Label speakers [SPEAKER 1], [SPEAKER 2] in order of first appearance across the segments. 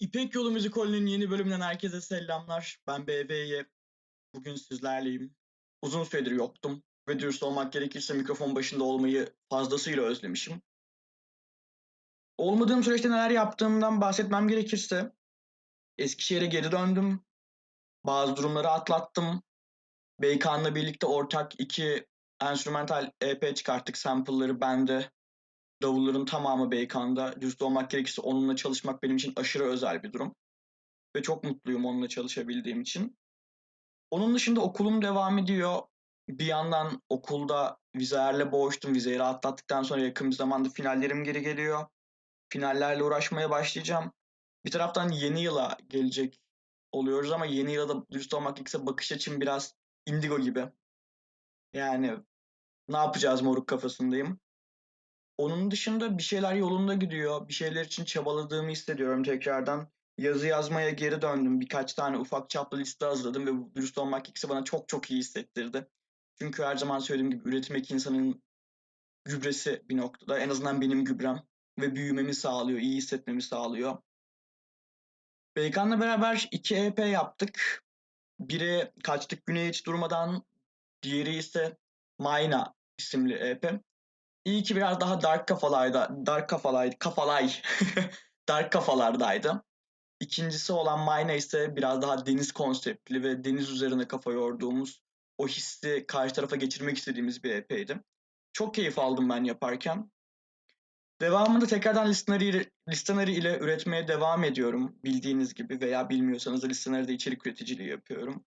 [SPEAKER 1] İpek Yolu Müzikolü'nün yeni bölümünden herkese selamlar. Ben BB'ye. Bugün sizlerleyim. Uzun süredir yoktum ve dürüst olmak gerekirse mikrofon başında olmayı fazlasıyla özlemişim. Olmadığım süreçte neler yaptığımdan bahsetmem gerekirse Eskişehir'e geri döndüm. Bazı durumları atlattım. Beykan'la birlikte ortak iki enstrümantal EP çıkarttık. Sample'ları bende. Davulların tamamı Beykan'da. Dürüst olmak gerekirse onunla çalışmak benim için aşırı özel bir durum. Ve çok mutluyum onunla çalışabildiğim için. Onun dışında okulum devam ediyor. Bir yandan okulda vizelerle boğuştum. Vizeleri atlattıktan sonra yakın bir zamanda finallerim geri geliyor. Finallerle uğraşmaya başlayacağım. Bir taraftan yeni yıla gelecek oluyoruz ama yeni yıla da dürüst olmak gerekirse bakış açım biraz indigo gibi. Yani ne yapacağız moruk kafasındayım. Onun dışında bir şeyler yolunda gidiyor. Bir şeyler için çabaladığımı hissediyorum tekrardan. Yazı yazmaya geri döndüm. Birkaç tane ufak çaplı liste hazırladım ve bu dürüst olmak gerekirse bana çok çok iyi hissettirdi. Çünkü her zaman söylediğim gibi üretmek insanın gübresi bir noktada. En azından benim gübrem. Ve büyümemi sağlıyor, iyi hissetmemi sağlıyor. Beykan'la beraber iki EP yaptık. Biri Kaçtık Güney Hiç Durmadan, diğeri ise Mayna isimli EP. İyi ki biraz daha dark kafalarda, dark kafalaydı, kafalay, dark kafalardaydı. İkincisi olan Mayna ise biraz daha deniz konseptli ve deniz üzerine kafa yorduğumuz, o hissi karşı tarafa geçirmek istediğimiz bir EP'ydi. Çok keyif aldım ben yaparken. Devamında tekrardan Listenary, Listenary ile üretmeye devam ediyorum. Bildiğiniz gibi veya bilmiyorsanız da Listenary'de içerik üreticiliği yapıyorum.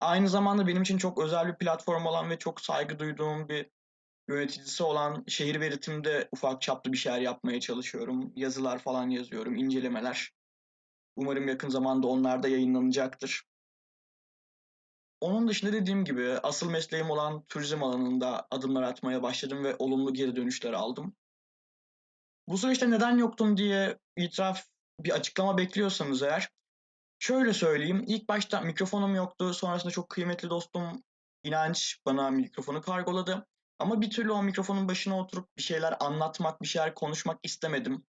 [SPEAKER 1] Aynı zamanda benim için çok özel bir platform olan ve çok saygı duyduğum bir yöneticisi olan şehir ve ritimde ufak çaplı bir şeyler yapmaya çalışıyorum. Yazılar falan yazıyorum, incelemeler. Umarım yakın zamanda onlar da yayınlanacaktır. Onun dışında dediğim gibi asıl mesleğim olan turizm alanında adımlar atmaya başladım ve olumlu geri dönüşler aldım. Bu süreçte neden yoktum diye itiraf bir açıklama bekliyorsanız eğer şöyle söyleyeyim. İlk başta mikrofonum yoktu. Sonrasında çok kıymetli dostum İnanç bana mikrofonu kargoladı. Ama bir türlü o mikrofonun başına oturup bir şeyler anlatmak, bir şeyler konuşmak istemedim.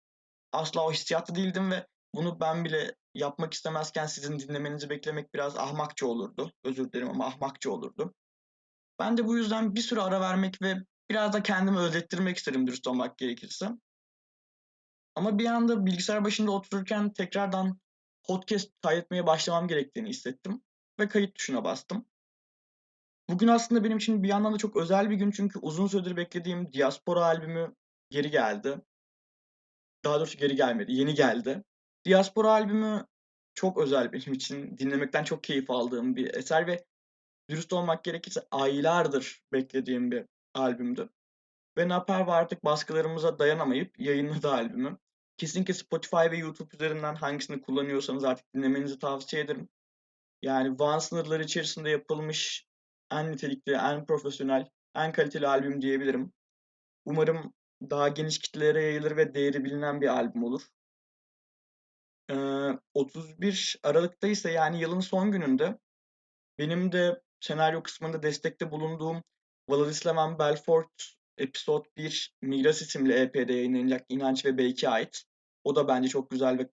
[SPEAKER 1] Asla o hissiyatlı değildim ve bunu ben bile yapmak istemezken sizin dinlemenizi beklemek biraz ahmakça olurdu. Özür dilerim ama ahmakça olurdu. Ben de bu yüzden bir süre ara vermek ve biraz da kendimi özlettirmek istedim dürüst olmak gerekirse. Ama bir anda bilgisayar başında otururken tekrardan podcast kaydetmeye başlamam gerektiğini hissettim ve kayıt tuşuna bastım. Bugün aslında benim için bir yandan da çok özel bir gün çünkü uzun süredir beklediğim Diaspora albümü geri geldi. Daha doğrusu geri gelmedi, yeni geldi. Diaspora albümü çok özel benim için. Dinlemekten çok keyif aldığım bir eser ve dürüst olmak gerekirse aylardır beklediğim bir albümdü. Ve Naperva artık baskılarımıza dayanamayıp yayınladı albümü. Kesinlikle Spotify ve YouTube üzerinden hangisini kullanıyorsanız artık dinlemenizi tavsiye ederim. Yani Van sınırları içerisinde yapılmış en nitelikli, en profesyonel, en kaliteli albüm diyebilirim. Umarım daha geniş kitlelere yayılır ve değeri bilinen bir albüm olur. Ee, 31 Aralık'ta ise yani yılın son gününde benim de senaryo kısmında destekte bulunduğum Vladislav Belfort Episode 1 Miras isimli EP'de yayınlanacak İnanç ve Belki ait. O da bence çok güzel ve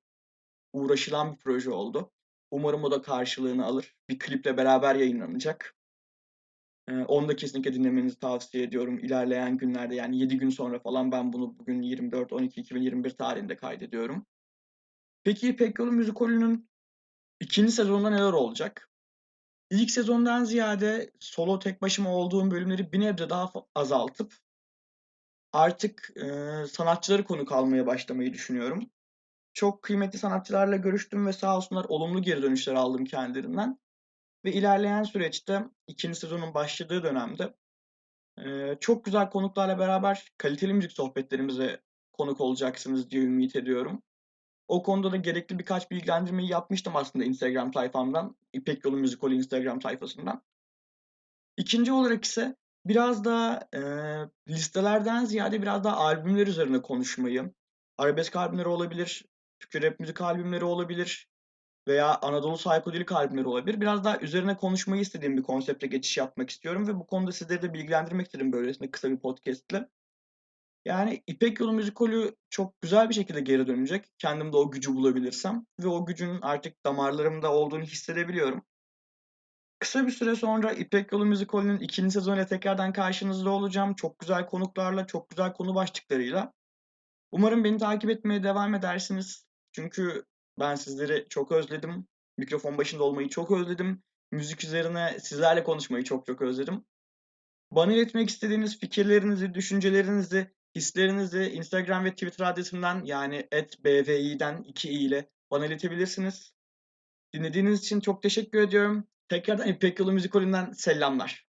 [SPEAKER 1] uğraşılan bir proje oldu. Umarım o da karşılığını alır. Bir kliple beraber yayınlanacak. Ee, onu da kesinlikle dinlemenizi tavsiye ediyorum. İlerleyen günlerde yani 7 gün sonra falan ben bunu bugün 24-12-2021 tarihinde kaydediyorum. Peki İpek Yolu Müzikolü'nün ikinci sezonunda neler olacak? İlk sezondan ziyade solo tek başıma olduğum bölümleri bir nebze daha azaltıp artık e, sanatçıları konuk almaya başlamayı düşünüyorum. Çok kıymetli sanatçılarla görüştüm ve sağ olsunlar olumlu geri dönüşler aldım kendilerinden. Ve ilerleyen süreçte ikinci sezonun başladığı dönemde çok güzel konuklarla beraber kaliteli müzik sohbetlerimize konuk olacaksınız diye ümit ediyorum. O konuda da gerekli birkaç bilgilendirmeyi yapmıştım aslında Instagram sayfamdan. İpek Yolu Müzikoli Instagram sayfasından. İkinci olarak ise biraz da e, listelerden ziyade biraz daha albümler üzerine konuşmayı, arabesk albümleri olabilir, Türkçe rap müzik albümleri olabilir veya Anadolu psikodelik albümleri olabilir. Biraz daha üzerine konuşmayı istediğim bir konsepte geçiş yapmak istiyorum ve bu konuda sizleri de bilgilendirmek istedim böylesine kısa bir podcastle. Yani İpek Yolu müzikolü çok güzel bir şekilde geri dönecek. Kendimde o gücü bulabilirsem ve o gücün artık damarlarımda olduğunu hissedebiliyorum. Kısa bir süre sonra İpek Yolu müzikolünün ikinci sezonuyla tekrardan karşınızda olacağım. Çok güzel konuklarla, çok güzel konu başlıklarıyla. Umarım beni takip etmeye devam edersiniz. Çünkü ben sizleri çok özledim. Mikrofon başında olmayı çok özledim. Müzik üzerine sizlerle konuşmayı çok çok özledim. Bana iletmek istediğiniz fikirlerinizi, düşüncelerinizi, hislerinizi Instagram ve Twitter adresimden yani @bvi'den 2 i ile bana iletebilirsiniz. Dinlediğiniz için çok teşekkür ediyorum. Tekrardan İpek Yolu Müzikolü'nden selamlar.